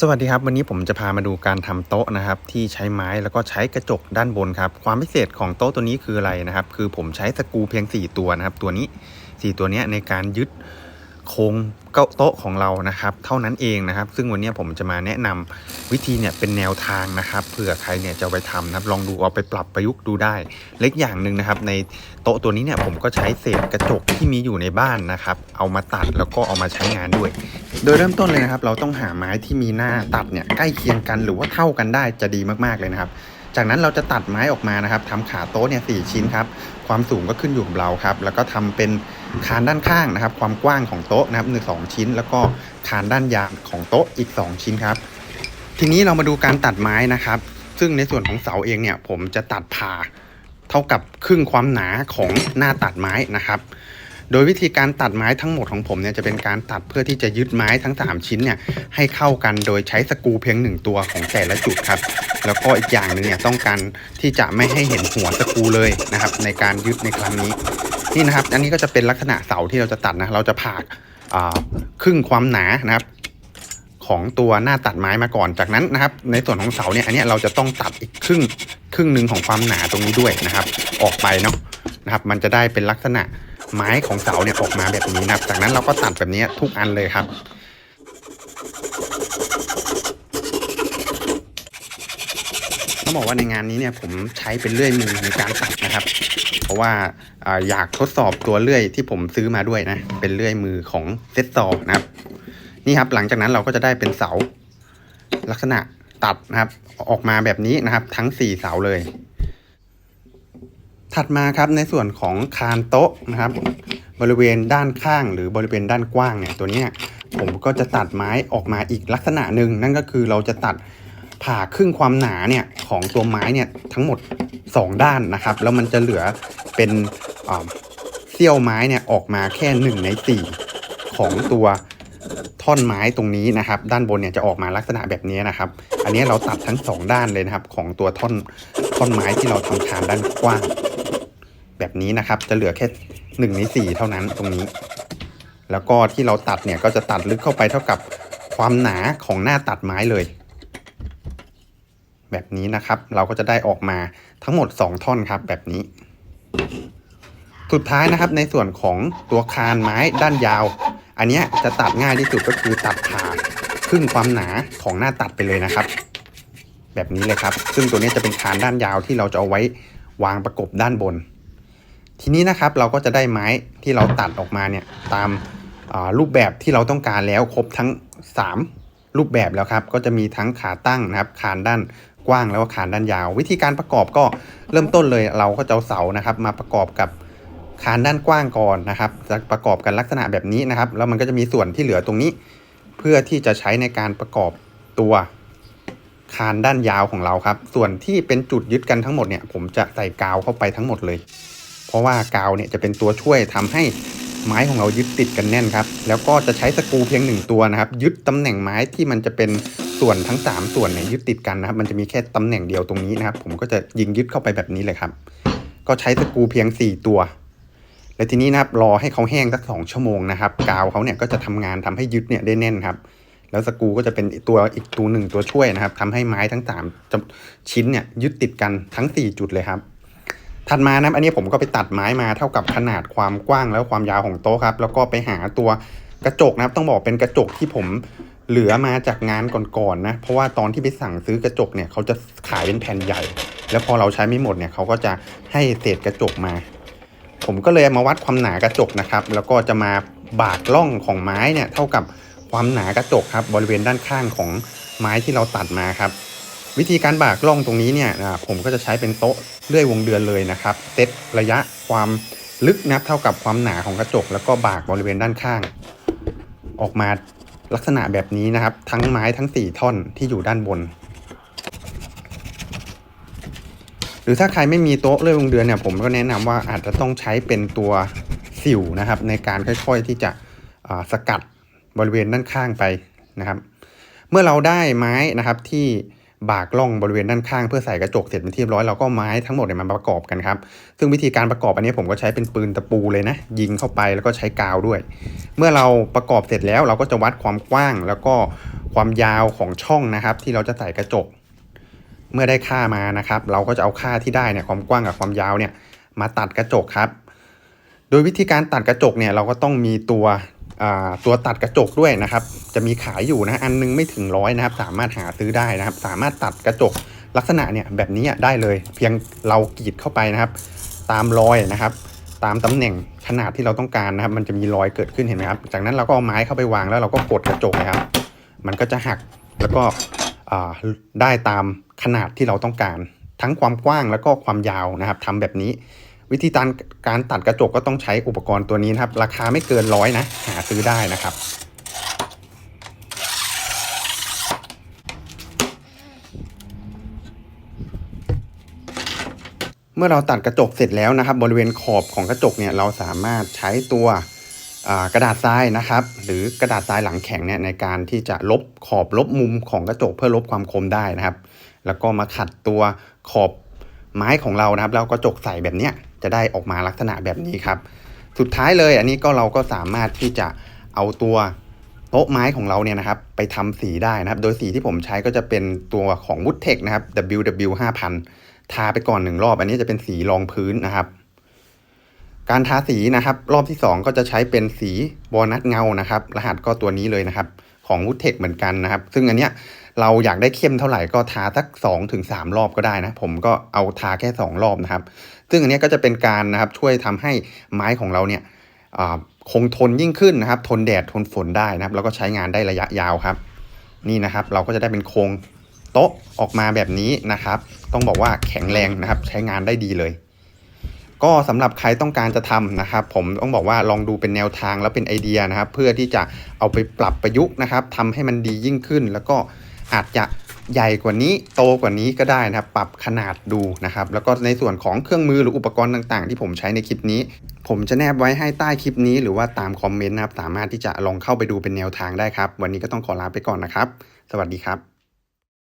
สวัสดีครับ วันนี้ผมจะพามาดูการทำโต๊ะนะครับ ที่ใช้ไม้แล้วก็ใช้กระจกด้านบนครับ ความพิเศษของโต๊ะตัวนี้คืออะไรนะครับ คือผมใช้สกูเพียง 4 ตัวนะครับ ตัวนี้ 4 ตัวนี้ในการยึดโครงเก้าโต๊ะของเรานะครับ เท่านั้นเองนะครับ ซึ่งวันนี้ผมจะมาแนะนำวิธีเนี่ยเป็นแนวทางนะครับเผื่อใครเนี่ยจะไปทำนะครับลองดูเอาไปปรับประยุกต์ดูได้ เล็กอย่างหนึ่งนะครับ ในโต๊ะตัวนี้เนี่ยผมก็ใช้เศษกระจกที่มีอยู่ในบ้านนะครับ เอามาตัดแล้วก็เอามาใช้งานด้วย โดยเริ่มต้นเลยนะครับ เราต้องหาไม้ที่มีหน้าตัดเนี่ยใกล้เคียงกันหรือว่าเท่ากันได้จะดีมากๆเลยนะครับ จากนั้นเราจะตัดไม้ออกมานะครับทำขาโต๊ะเนี่ยสชิ้นครับความสูงก็ขึ้นอยู่กับเราครับ แล้วก็ทำเป็นคานด้านข้างนะครับ ความกว้างของโต๊ะนะครับหนึ่งสองชิ้น แล้วก็คานด้านยาวของโต๊ะอีก 2 ชิ้นครับ ทีนี้เรามาดูการตัดไม้นะครับ ซึ่งในส่วนของเสาเองเนี่ยผมจะตัดผ่าเท่ากับครึ่งความหนาของหน้าตัดไม้นะครับ โดยวิธีการตัดไม้ทั้งหมดของผมเนี่ยจะเป็นการตัดเพื่อที่จะยึดไม้ทั้ง 3 ชิ้นเนี่ยให้เข้ากันโดยใช้สกรูเพียง 1 ตัวของแต่ละจุดครับ แล้วก็อีกอย่างหนึ่งเนี่ยต้องการที่จะไม่ให้เห็นหัวสกรูเลยนะครับในการยึดในครั้งนี้นี่นะครับ อันนี้ก็จะเป็นลักษณะเสาที่เราจะตัดนะเราจะผ่าครึ่งความหนานะครับของตัวหน้าตัดไม้มาก่อนจากนั้นนะครับ ในส่วนของเสาเนี่ยอันนี้เราจะต้องตัดอีกครึ่งครึ่งหนึ่งของความหนาตรงนี้ด้วยนะครับ ออกไปเนาะนะครับ มันจะได้เป็นลักษณะ ไม้ของเสาเนี่ยออกมาแบบนี้นะครับ จากนั้นเราก็ตัดแบบนี้ทุกอันเลยครับ ต้องบอกว่าในงานนี้เนี่ยผมใช้เป็นเลื่อยมือในการตัดนะครับ เพราะว่าอาอยากทดสอบตัวเลื่อยที่ผมซื้อมาด้วยนะ เป็นเลื่อยมือของเซตซอนะครับ นี่ครับหลังจากนั้นเราก็จะได้เป็นเสาลักษณะตัดนะครับ ออกมาแบบนี้นะครับ ทั้ง 4 เสาเลย ถัดมาครับในส่วนของคานโต๊ะนะครับ บริเวณด้านข้างหรือบริเวณด้านกว้างเนี่ยตัวเนี้ยผมก็จะตัดไม้ออกมาอีกลักษณะหนึ่งนั่นก็คือเราจะตัดผ่าครึ่งความหนาเนี่ยของตัวไม้เนี่ยทั้งหมด 2 ด้านนะครับ แล้วมันจะเหลือเป็นเสี้ยวไม้เนี่ยออกมาแค่ 1 ใน 4 ของตัวท่อนไม้ตรงนี้นะครับ ด้านบนเนี่ยจะออกมาลักษณะแบบนี้นะครับ อันนี้เราตัดทั้ง 2 ด้านเลยนะครับ ของตัวท่อนท่อนไม้ที่เราทำคานด้านกว้าง แบบนี้นะครับ จะเหลือแค่หนึ่งในสี่เท่านั้นตรงนี้ แล้วก็ที่เราตัดเนี่ยก็จะตัดลึกเข้าไปเท่ากับความหนาของหน้าตัดไม้เลย แบบนี้นะครับ เราก็จะได้ออกมาทั้งหมด 2 ท่อนครับ แบบนี้ สุดท้ายนะครับในส่วนของตัวคานไม้ด้านยาว อันเนี้ยจะตัดง่ายที่สุดก็คือตัดผ่าครึ่งความหนาของหน้าตัดไปเลยนะครับ แบบนี้เลยครับ ซึ่งตัวนี้จะเป็นคานด้านยาวที่เราจะเอาไว้วางประกบด้านบน ทีนี้นะครับเราก็จะได้ไม้ที่เราตัดออกมาเนี่ยตามารูปแบบที่เราต้องการแล้วครบทั้ง 3 รูปแบบแล้วครับ ก็จะมีทั้งขาตั้งนะครับ คานด้านกว้างแล้วก็คานด้านยาว วิธีการประกอบก็เริ่มต้นเลยเราก็จะเอาเสานะครับ มาประกอบกับคานด้านกว้างก่อนนะครับ จะประกอบกันลักษณะแบบนี้นะครับ แล้วมันก็จะมีส่วนที่เหลือตรงนี้ เพื่อที่จะใช้ในการประกอบตัวคานด้านยาวของเราครับ ส่วนที่เป็นจุดยึดกันทั้งหมดเนี่ย ผมจะใส่กาวเข้าไปทั้งหมดเลย เพราะว่ากาวเนี่ยจะเป็นตัวช่วยทำให้ไม้ของเรายึดติดกันแน่นครับ แล้วก็จะใช้สกรูเพียงหนึ่งตัวนะครับ ยึดตำแหน่งไม้ที่มันจะเป็นส่วนทั้ง 3 ส่วนเนี่ยยึดติดกันนะครับ มันจะมีแค่ตำแหน่งเดียวตรงนี้นะครับ ผมก็จะยิงยึดเข้าไปแบบนี้เลยครับ ก็ใช้สกรูเพียง 4 ตัว และทีนี้นะครับรอให้เขาแห้งสักสองชั่วโมงนะครับ กาวเขาเนี่ยก็จะทำงานทำให้ยึดเนี่ยได้แน่นครับ แล้วสกรูก็จะเป็นตัวอีกตัวหนึ่งตัวช่วยนะครับทำให้ไม้ทั้งสามชิ้นเนี่ยยึดติดกันทั้ง 4 จุดเลยครับ ถัดมานะครับอันนี้ผมก็ไปตัดไม้มาเท่ากับขนาดความกว้างแล้วความยาวของโต๊ะครับ แล้วก็ไปหาตัวกระจกนะครับต้องบอกเป็นกระจกที่ผมเหลือมาจากงานก่อนๆนะเพราะว่าตอนที่ไปสั่งซื้อกระจกเนี่ยเขาจะขายเป็นแผ่นใหญ่ แล้วพอเราใช้ไม่หมดเนี่ยเขาก็จะให้เศษกระจกมา ผมก็เลยมาวัดความหนากระจกนะครับ แล้วก็จะมาบากล่องของไม้เนี่ยเท่ากับความหนากระจกครับบริเวณด้านข้างของไม้ที่เราตัดมาครับ วิธีการบากล่องตรงนี้เนี่ยผมก็จะใช้เป็นโต๊ะเลื่อยวงเดือนเลยนะครับเซตระยะความลึกนับเท่ากับความหนาของกระจก แล้วก็บากบริเวณด้านข้าง ออกมาลักษณะแบบนี้นะครับ ทั้งไม้ทั้ง 4 ท่อนที่อยู่ด้านบน หรือถ้าใครไม่มีโต๊ะเลื่อยวงเดือนเนี่ยผมก็แนะนำว่าอาจจะต้องใช้เป็นตัวสิวนะครับ ในการค่อยๆที่จะสกัดบริเวณด้านข้างไปนะครับ เมื่อเราได้ไม้นะครับที่ บากล่องบริเวณด้านข้างเพื่อใส่กระจกเสร็จเป็นที่เรียบร้อยเราก็ไม้ทั้งหมดเนี่ยมาประกอบกันครับ ซึ่งวิธีการประกอบอันนี้ผมก็ใช้เป็นปืนตะปูเลยนะ ยิงเข้าไปแล้วก็ใช้กาวด้วย เมื่อเราประกอบเสร็จแล้วเราก็จะวัดความกว้างแล้วก็ความยาวของช่องนะครับ ที่เราจะใส่กระจก เมื่อได้ค่ามานะครับ เราก็จะเอาค่าที่ได้เนี่ยความกว้างกับความยาวเนี่ยมาตัดกระจกครับ โดยวิธีการตัดกระจกเนี่ยเราก็ต้องมีตัว ตัวตัดกระจกด้วยนะครับ จะมีขายอยู่นะ อันนึงไม่ถึงร้อยนะครับ สามารถหาซื้อได้นะครับ สามารถตัดกระจกลักษณะเนี่ยแบบนี้ได้เลย เพียงเรากรีดเข้าไปนะครับ ตามรอยนะครับ ตามตำแหน่งขนาดที่เราต้องการนะครับ มันจะมีรอยเกิดขึ้นเห็นไหมครับ จากนั้นเราก็เอาไม้เข้าไปวางแล้วเราก็กดกระจกนะครับ มันก็จะหักแล้วก็ได้ตามขนาดที่เราต้องการ ทั้งความกว้างแล้วก็ความยาวนะครับทำแบบนี้ วิธีการการตัดกระจกก็ต้องใช้อุปกรณ์ตัวนี้นะครับ ราคาไม่เกินร้อยนะ หาซื้อได้นะครับเมื่อเราตัดกระจกเสร็จแล้วนะครับ บริเวณขอบของกระจกเนี่ยเราสามารถใช้ตัวกระดาษทรายนะครับ หรือกระดาษทรายหลังแข็งเนี่ยในการที่จะลบขอบลบมุมของกระจกเพื่อลบความคมได้นะครับ แล้วก็มาขัดตัวขอบไม้ของเรานะครับแล้วกระจกใสแบบเนี้ย จะได้ออกมาลักษณะแบบนี้ครับ สุดท้ายเลยอันนี้ก็เราก็สามารถที่จะเอาตัวโต๊ะไม้ของเราเนี่ยนะครับไปทำสีได้นะครับ โดยสีที่ผมใช้ก็จะเป็นตัวของ w o o d t e c h นะครับ WW 5000ทาไปก่อนหนึ่งรอบ อันนี้จะเป็นสีรองพื้นนะครับ การทาสีนะครับ รอบที่ 2 ก็จะใช้เป็นสีวอลนัทเงานะครับ รหัสก็ตัวนี้เลยนะครับ ของ w o o d t e c h เหมือนกันนะครับ ซึ่งอันเนี้ย เราอยากได้เข้มเท่าไหร่ก็ทาสัก2ถึง3รอบก็ได้นะ ผมก็เอาทาแค่ 2 รอบนะครับ ซึ่งอันนี้ก็จะเป็นการนะครับช่วยทำให้ไม้ของเราเนี่ยคงทนยิ่งขึ้นนะครับ ทนแดดทนฝนได้นะครับ แล้วก็ใช้งานได้ระยะยาวครับ นี่นะครับ เราก็จะได้เป็นโครงโต๊ะออกมาแบบนี้นะครับ ต้องบอกว่าแข็งแรงนะครับ ใช้งานได้ดีเลย ก็สำหรับใครต้องการจะทำนะครับ ผมต้องบอกว่าลองดูเป็นแนวทางแล้วเป็นไอเดียนะครับ เพื่อที่จะเอาไปปรับประยุกต์นะครับทำให้มันดียิ่งขึ้น แล้วก็ อาจจะใหญ่กว่านี้โตกว่านี้ก็ได้นะครับ ปรับขนาดดูนะครับ แล้วก็ในส่วนของเครื่องมือหรืออุปกรณ์ต่างๆ ที่ผมใช้ในคลิปนี้ ผมจะแนบไว้ให้ใต้คลิปนี้ หรือว่าตามคอมเมนต์นะครับ สามารถที่จะลองเข้าไปดูเป็นแนวทางได้ครับ วันนี้ก็ต้องขอลาไปก่อนนะครับ สวัสดีครับ